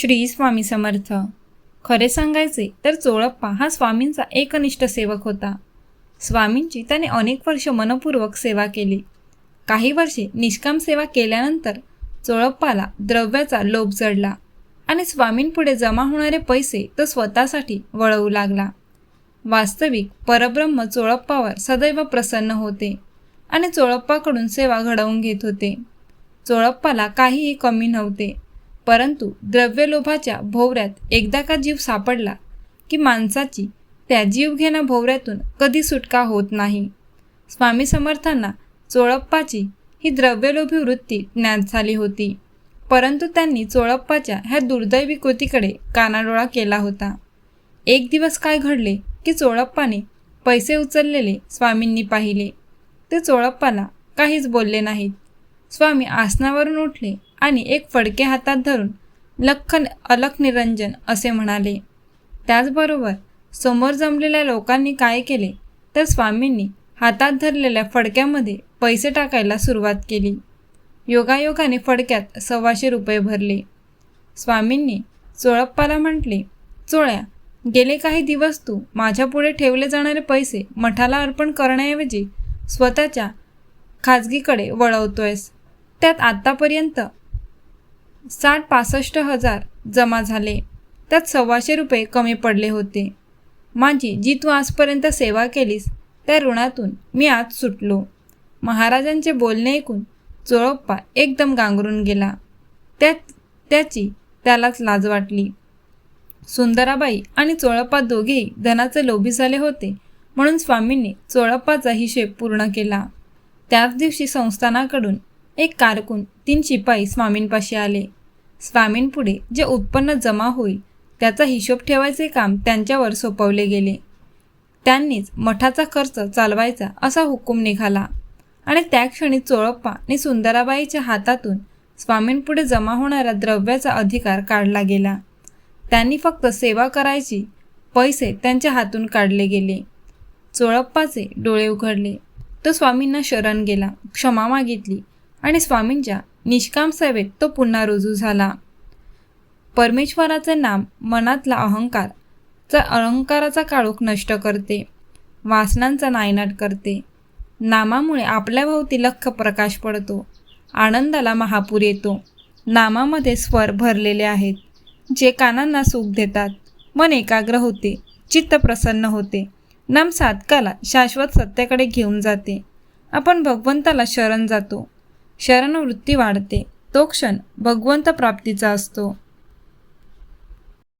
श्री स्वामी समर्थ. खरे सांगायचे तर चोळप्पा हा स्वामींचा एकनिष्ठ सेवक होता. स्वामींची त्याने अनेक वर्ष मनपूर्वक सेवा केली. काही वर्षे निष्काम सेवा केल्यानंतर चोळप्पाला द्रव्याचा लोभ जडला आणि स्वामींपुढे जमा होणारे पैसे तो स्वतःसाठी वळवू लागला. वास्तविक परब्रह्म चोळप्पावर सदैव प्रसन्न होते आणि चोळप्पाकडून सेवा घडवून घेत होते. चोळप्पाला काहीही कमी नव्हते. परंतु द्रव्यलोभाच्या भोवऱ्यात एकदा का जीव सापडला की माणसाची त्या जीवघेण्या भोवऱ्यातून कधी सुटका होत नाही? स्वामी समर्थांना चोळप्पाची ही द्रव्यलोभी वृत्ती ज्ञात झाली होती. परंतु त्यांनी चोळप्पाच्या ह्या दुर्दैवी कृतीकडे कानाडोळा केला होता. एक दिवस काय घडले की चोळप्पाने पैसे उचललेले स्वामींनी पाहिले. ते चोळप्पाला काहीच बोलले नाहीत. स्वामी आसनावरून उठले आणि एक फडके हातात धरून लखन अलख निरंजन असे म्हणाले. त्याचबरोबर समोर जमलेल्या लोकांनी काय केले? तर स्वामींनी हातात धरलेल्या फडक्यामध्ये पैसे टाकायला सुरुवात केली. योगायोगाने फडक्यात सव्वाशे रुपये भरले. स्वामींनी चोळप्पाला म्हटले चोळ्या गेले काही दिवस तू माझ्यापुढे ठेवले जाणारे पैसे मठाला अर्पण करण्याऐवजी स्वतःच्या खाजगीकडे वळवतोयस. त्यात आत्तापर्यंत साठ पासष्ट हजार जमा झाले. त्यात सव्वाशे रुपये कमी पडले होते. माझी जी तू आजपर्यंत सेवा केलीस त्या ऋणातून मी आज सुटलो. महाराजांचे बोलणे ऐकून चोळप्पा एकदम गांगरून गेला. त्यात त्याची त्यालाच लाज वाटली. सुंदराबाई आणि चोळप्पा दोघेही धनाचे लोभी झाले होते म्हणून स्वामींनी चोळप्पाचा हिशेब पूर्ण केला. त्याच दिवशी संस्थानाकडून एक कारकून तीन शिपाई स्वामींपाशी आले. स्वामींपुढे जे उत्पन्न जमा होईल त्याचा हिशोब ठेवायचे काम त्यांच्यावर सोपवले गेले. त्यांनीच मठाचा खर्च चालवायचा असा हुकूम निघाला. आणि त्या क्षणी चोळप्पा आणि सुंदराबाईच्या हातातून स्वामींपुढे जमा होणाऱ्या द्रव्याचा अधिकार काढला गेला. त्यांनी फक्त सेवा करायची पैसे त्यांच्या हातून काढले गेले. चोळप्पाचे डोळे उघडले. तो स्वामींना शरण गेला क्षमा मागितली आणि स्वामींच्या निष्काम सेवेत तो पुन्हा रुजू झाला. परमेश्वराचे नाम मनातला अहंकार चा अहंकाराचा काळोख नष्ट करते वासनांचा नायनाट करते. नामामुळे आपल्या भोवती लख प्रकाश पडतो आनंदाला महापूर येतो. नामामध्ये स्वर भरलेले आहेत जे कानांना सुख देतात मन एकाग्र होते चित्त प्रसन्न होते. नाम साधकाला शाश्वत सत्याकडे घेऊन जाते. आपण भगवंताला शरण जातो. शरणवृत्ती वाढते. तो क्षण भगवंत प्राप्तीचा असतो.